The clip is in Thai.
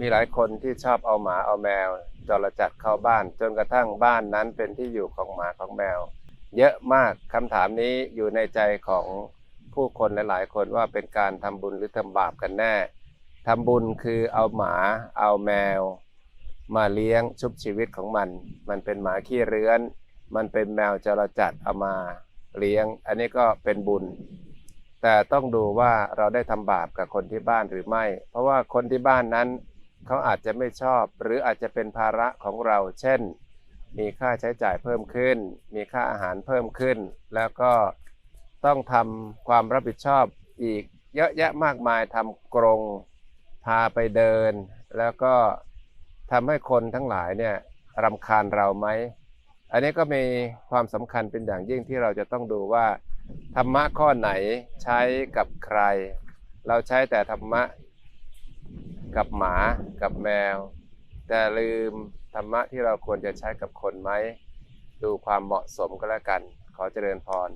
มีหลายคนที่ชอบเอาหมาเอาแมวจรจัดเข้าบ้าน จนกระทั่งบ้านนั้นเป็นที่อยู่ของหมาของแมว เยอะมากคำถามนี้อยู่ในใจของผู้คนหลายๆ คนว่าเป็นการทำบุญหรือทำบาปกันแน่ทำบุญคือเอาหมาเอาแมว มาเลี้ยงชุบชีวิตของมัน มันเป็นหมาขี้เรื้อน มันเป็นแมวจรจัดเอามาเลี้ยง อันนี้ก็เป็นบุญ แต่ต้องดูว่าเราได้ทำบาปกับคนที่บ้านหรือไม่ เพราะว่าคนที่บ้านนั้น เขาอาจจะไม่ชอบ หรืออาจจะเป็นภาระของเรา เช่น มีค่าใช้จ่ายเพิ่มขึ้น มีค่าอาหารเพิ่มขึ้น แล้วก็ต้องทำความรับผิดชอบอีกเยอะแยะมากมายทำกรงพาไปเดิน แล้วก็ทำให้คนทั้งหลายเนี่ยรำคาญเราไหม อันนี้ก็มีความสำคัญเป็นอย่างยิ่งที่เราจะต้องดูว่าธรรมะข้อไหนใช้กับใคร เราใช้แต่ธรรมะ กับหมากับแมว แต่ลืมธรรมะที่เราควรจะใช้กับคนไหม ดูความเหมาะสมก็แล้วกัน ขอเจริญพร